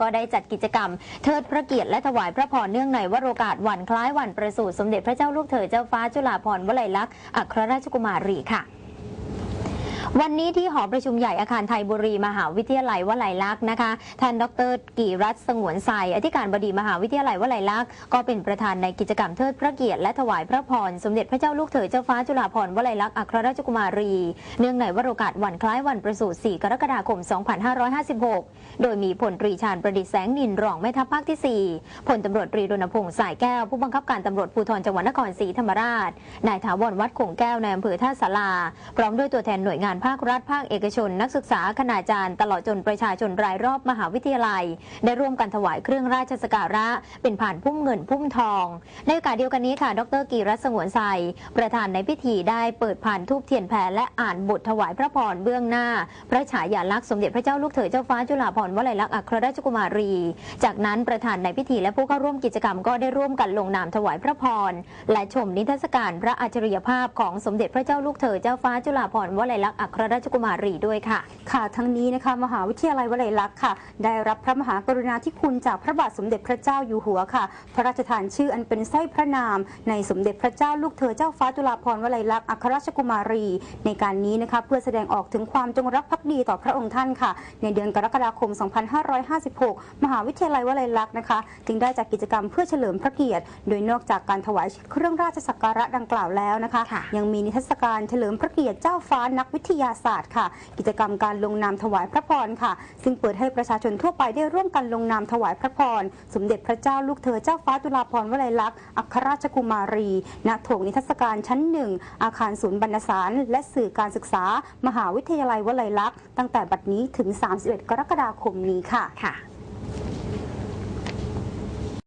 ก็ได้จัดกิจกรรมเทิดพระเกียรติและถวายพระพรเนื่องในวโรกาสวันคล้ายวันประสูติสมเด็จพระเจ้าลูกเธอเจ้าฟ้าจุฬาภรณ์วลัยลักษณ์อัครราชกุมารีค่ะ วันนี้ที่หอประชุมใหญ่อาคารไทยบุรีมหาวิทยาลัยวลัยลักษณ์นะคะ ท่านดรกีรัตสงวนใสอธิการบดีมหาวิทยาลัยวลัยลักษณ์ก็เป็นประธานในกิจกรรมเทิดพระเกียรติและถวายพระพรสมเด็จพระเจ้าลูกเธอเจ้าฟ้าจุฬาภรณ์วลัยลักษณ์อัครราชกุมารี เนื่องในวโรกาสวันคล้ายวันประสูติ 4 กรกฎาคม 2556 โดยมีพลตรีชาญประดิษฐ์แสงนินรองแม่ทัพภาคที่ 4พลตำรวจตรีรณพงษ์สายแก้วผู้บังคับการตำรวจภูธรจังหวัดนครศรีธรรมราชนายถาวรวัดคงแก้วในอำเภอท่าสาราพร้อมด้วยตัวแทนหน่วยงานภาครัฐภาคเอกชน นักศึกษาคณาจารย์ตลอดจนประชาชนรายรอบมหาวิทยาลัย ได้ร่วมกันถวายเครื่องราชสการะ เป็นผ่านพุ่มเงินพุ่มทอง ในโอกาสเดียวกันนี้ค่ะ ดรกีรัตสงวนไซประธานในพิธีได้เปิดผ่านทูบเทียนแผ่และอ่านบทถวายพระพรเบื้องหน้า พระฉายาลักษณ์สมเด็จพระเจ้าลูกเธอเจ้าฟ้าจุฬาภรณ์วลัยลักษณ์อัครราชกุมารี จากนั้นประธานในพิธีและผู้เข้าร่วมกิจกรรมก็ได้ร่วมกันลงนามถวายพระพรและชมนิทรรศการพระอัจฉริยภาพของสมเด็จพระเจ้าลูกเธอเจ้าฟ้าจุฬาภรณ์วลัยลักษณ์อัครราชกุมารีด้วยค่ะ ค่ะทั้งนี้นะคะมหาวิทยาลัยวลัยลักษณ์ค่ะ ได้รับพระมหากรุณาธิคุณจากพระบาทสมเด็จพระเจ้าอยู่หัวค่ะ พระราชทานชื่ออันเป็นสร้อยพระนาม ในสมเด็จพระเจ้าลูกเธอเจ้าฟ้าจุฬาภรณ์วลัยลักษณ์อัครราชกุมารี ในการนี้นะคะเพื่อแสดงออกถึงความจงรักภักดีต่อพระองค์ท่านค่ะ ในเดือนกรกฎาคม 2556 มหาวิทยาลัยวลัยลักษณ์นะคะ จึงได้จัดกิจกรรมเพื่อเฉลิมพระเกียรติ โดยนอกจากการถวายเครื่องราชสักการะดังกล่าวแล้วนะคะค่ะยังมีนิทรรศการเฉลิมพระเกียรติเจ้าฟ้านักวิทยาศาสตร์ค่ะ กิจกรรมการลงนามถวายพระพรค่ะ ซึ่งเปิดให้ประชาชนทั่วไปได้ร่วมกันลงนามถวายพระพร สมเด็จพระเจ้าลูกเธอเจ้าฟ้าจุฬาภรณ์วลัยลักษณ์อัครราชกุมารี ณ โถงนิทรรศการชั้นหนึ่ง อาคารศูนย์บรรณสาร และสื่อการศึกษา มหาวิทยาลัยวลัยลักษณ์ ตั้งแต่บัดนี้ถึง 31 กรกฎาคมนี้ค่ะค่ะ